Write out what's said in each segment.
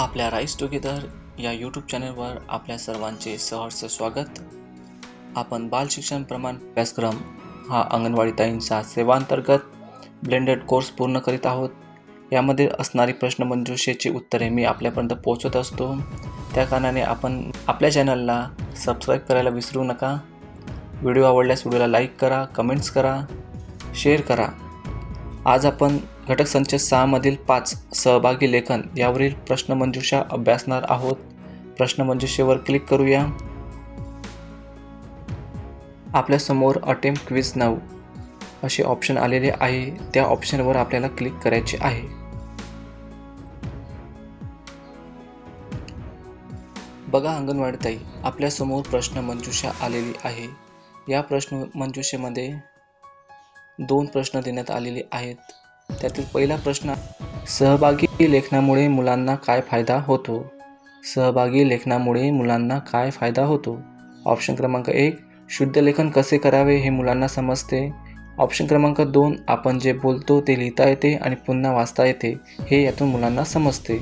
आपल्या rice together या YouTube चॅनलवर आपल्या सर्वांचे सहर्ष स्वागत. आपण बाल शिक्षण प्रमाण अभ्यासक्रम हा अंगणवाडी ताईंच्या सेवांतर्गत ब्लेंडेड कोर्स पूर्ण करीत आहोत. यामध्ये असणारी प्रश्नमंजुषेची उत्तरे मी आपल्यापर्यंत पोहोचत असतो. त्या कारणाने आपण आपल्या चॅनलला सबस्क्राईब करायला विसरू नका. व्हिडिओ आवडल्यास व्हिडिओला लाईक करा कमेंट्स करा शेअर करा. आज आपण घटक संच सहामधील पाच सहभागी लेखन यावरील प्रश्नमंजुषा अभ्यासणार आहोत. प्रश्नमंजुषेवर क्लिक करूया. आपल्यासमोर अटेम्प्ट क्विज नाव असे ऑप्शन आलेले आहे. त्या ऑप्शनवर आपल्याला क्लिक करायचे आहे. बघा अंगणवाडीताई आपल्यासमोर प्रश्नमंजुषा आलेली आहे. या प्रश्नमंजुषेमध्ये दोन प्रश्न देण्यात आलेले आहेत. त्यातील पहिला प्रश्न सहभागी लेखनामुळे मुलांना काय फायदा होतो? सहभागी लेखनामुळे मुलांना काय फायदा होतो? ऑप्शन क्रमांक एक शुद्ध लेखन कसे करावे हे मुलांना समजते? ऑप्शन क्रमांक दोन आपण जे बोलतो ते लिहिता येते आणि पुन्हा वाचता येते हे यातून मुलांना समजते.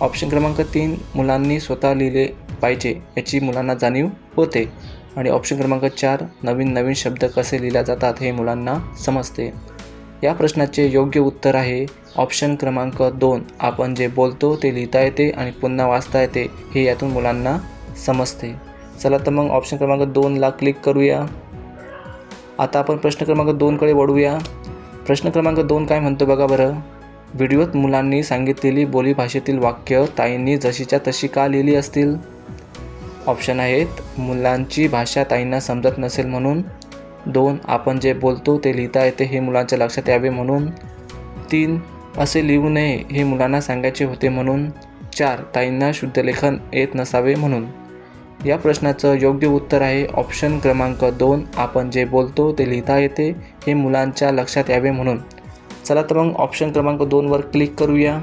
ऑप्शन क्रमांक तीन मुलांनी स्वतः लिहिले पाहिजे याची मुलांना जाणीव होते. आणि ऑप्शन क्रमांक चार नवीन नवीन शब्द कसे लिहिल्या जातात हे मुलांना समजते. या प्रश्नाचे योग्य उत्तर आहे. ऑप्शन क्रमांक दोन. आपण जे बोलतो ते लिहिता येते आणि पुन्हा वाचता येते हे यातून मुलांना समजते. चला तर मग ऑप्शन क्रमांक दोनला क्लिक करूया. आता आपण प्रश्न क्रमांक दोनकडे वळूया. प्रश्न क्रमांक दोन काय म्हणतो बघा बरं. व्हिडिओत मुलांनी सांगितलेली बोलीभाषेतील वाक्य ताईंनी जशीच्या तशी का लिहिली असतील? ऑप्शन आहेत मुलांची भाषा ताईंना समजत नसेल म्हणून. दोन आपण जे बोलतो ते लिहिता येते हे मुलांच्या लक्षात यावे म्हणून. तीन असे लिहू नये हे मुलांना सांगायचे होते म्हणून. चार ताईंना शुद्धलेखन येत नसावे म्हणून. या प्रश्नाचं योग्य उत्तर आहे ऑप्शन क्रमांक दोन आपण जे बोलतो ते लिहिता येते हे मुलांच्या लक्षात यावे म्हणून. चला तर मग ऑप्शन क्रमांक दोनवर क्लिक करूया.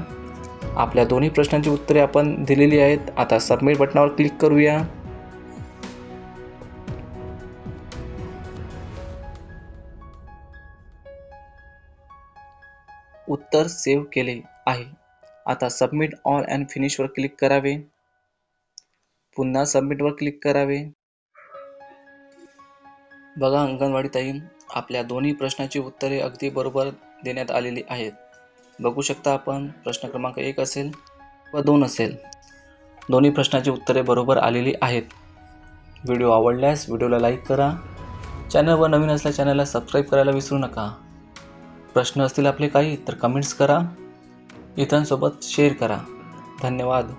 आपल्या दोन्ही प्रश्नांची उत्तरे आपण दिलेली आहेत. आता सबमिट बटनावर क्लिक करूया. उत्तर सेव्ह केले आहे. आता सबमिट ऑल अँड फिनिशवर क्लिक करावे. पुन्हा सबमिटवर क्लिक करावे. बघा अंगणवाडी ताई आपल्या दोन्ही प्रश्नाची उत्तरे अगदी बरोबर देण्यात आलेली आहेत. बघू शकता आपण प्रश्न क्रमांक एक असेल व दोन असेल. दोन्ही प्रश्नाची उत्तरे बरोबर आलेली आहेत. व्हिडिओ आवडल्यास व्हिडिओला लाईक करा. चॅनलवर नवीन असल्या चॅनलला सबस्क्राईब करायला विसरू नका. प्रश्न असतील आपले काही तर कमेंट्स करा. इतरांसोबत शेअर करा. धन्यवाद.